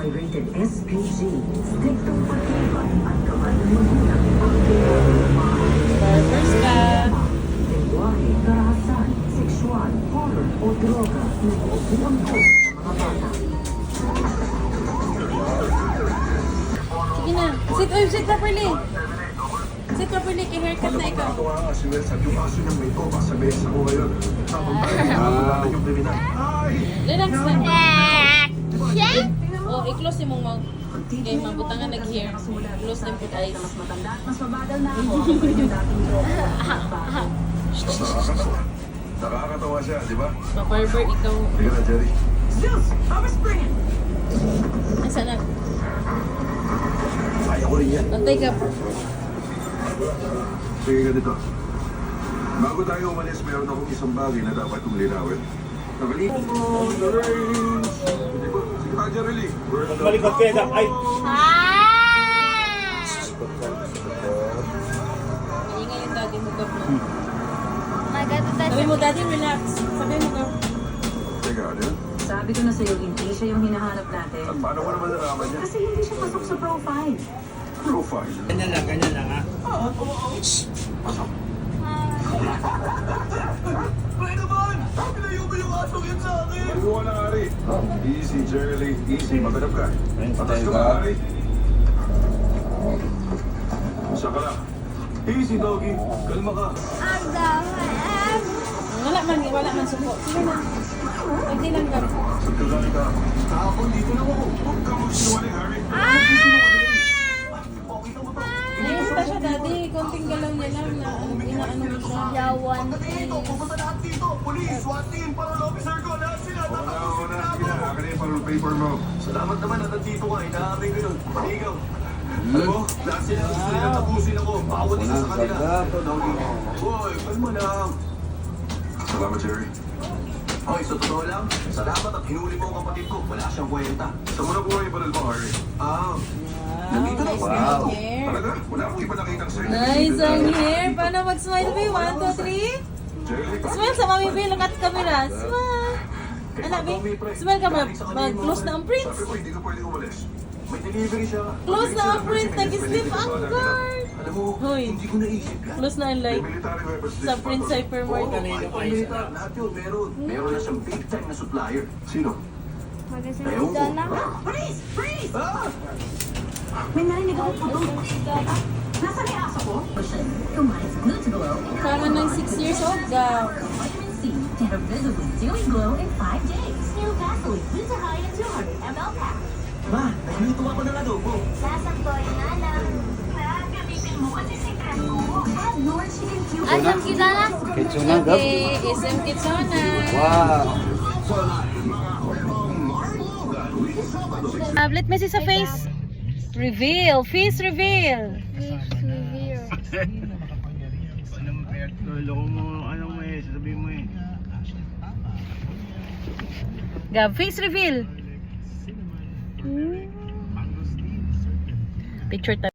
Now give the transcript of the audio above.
Rated SPG. Striktong pagkibay at kamay ng magulang ang lengguwahe, karahasan, sexual, horror o droga na iubuangkot sa mga bata. Sige na. Sit, oh, sit properly. Sit properly. Kay haircut na ikaw. Nga si Wes at yung aso niyang may sa mesa ko ngayon. Tapos tayo, yung! Relax lang. Oh, i-close yung mong mouth. Okay, mabutangan nag-hair. Close them put eyes. Mas matanda at mas mabagal na ako kaysa yung dating droga. Nakakatawa. Nakakatawa siya, di ba? Pa-barber, ikaw. Sige na, Jerry. Zeus, Thomas Spring! Asa na? Kaya ko rin yan. Antay ka. Sige ka dito. Bago tayo umalis, meron akong isang bagay na dapat kong linawin. Nakalipo ko, the range. Di ba? Jerry Lee. Malikot ka yan. Ay! Ingay yung daddy mo mo. Maganda Sabi mo, daddy, relax. Sabi mo ka. Teka, ano yun? Sabi ko na sa'yo, hindi siya yung hinahanap natin. At paano ko naman nalaman niya? Kasi hindi siya pasok sa profile. Profile. Ganyan lang, ganyan lang ha. Pasok. Easy, Jerry. Easy, maganap ka. Atas ka, ka lang. Easy, doggy. Kalma ka. Ang dami. Wala man, wala man suko. Sige na. Pwede lang ka. Saan ka dito lang ako. Huwag ka magsinungaling, Harry. Ayun pa siya, daddy. Konting galaw niya lang na ano, inaano mo siya. Yawan. Pupunta lahat dito! Police, SWAT team, parang officer ko, lahat sila! Oo parang paper mo. Salamat naman at nandito ka, inaamin ko yun. Ikaw. Alam mo, lahat sila gusto nila tapusin ako. Bawat isa sa kanila. Hoy, kalma lang. Salamat, Jerry. Hoy, sa totoo lang, salamat at hinuli mo ang kapatid ko. Wala siyang kwenta. Saan mo nakuha yung banal mo, Harry? Ah, Wow, Nandito na nice ba? wow. hair. Talaga? Wala akong iba nakitang sa'yo. Nice ang hair. Paano mag-smile, Bay? One, two, three. Jerry Smile sa mami, Bay. Look at camera. Smile. Anak, Bay. Smile ka, mag- mag-close na ang prints. Sabi ko, hindi ka pwede umalis. may delivery siya. Close na ang print. Nag-slip ang guard. Alam mo, Hoy. hindi ko naisip yan. Close na ang weapons Sa Prince pa. Hypermart. Oo, kahit pang militar, lahat yun, meron. Meron na siyang big time na supplier. Sino? Magasunod ka na. Freeze! Freeze! Ah! May narinig ako putol. Nasaan yung aso ko? Sama ng 6 years old daw. Have visibly dewy glow in 5 days. New Vaseline, Glutathione and 200 ml pack. Ma, nagluto ako ng adobo. Sasaktoy na lang. Gamitin mo kasi secret ko. Add Nor Chicken Cube. Asan kita na? Okay, SM Kitsona. Tablet message sa face. Reveal. Face reveal. Ano mo, kaya lolo mo, ano mo eh, sasabihin mo eh. Gab, face reveal. Picture tayo.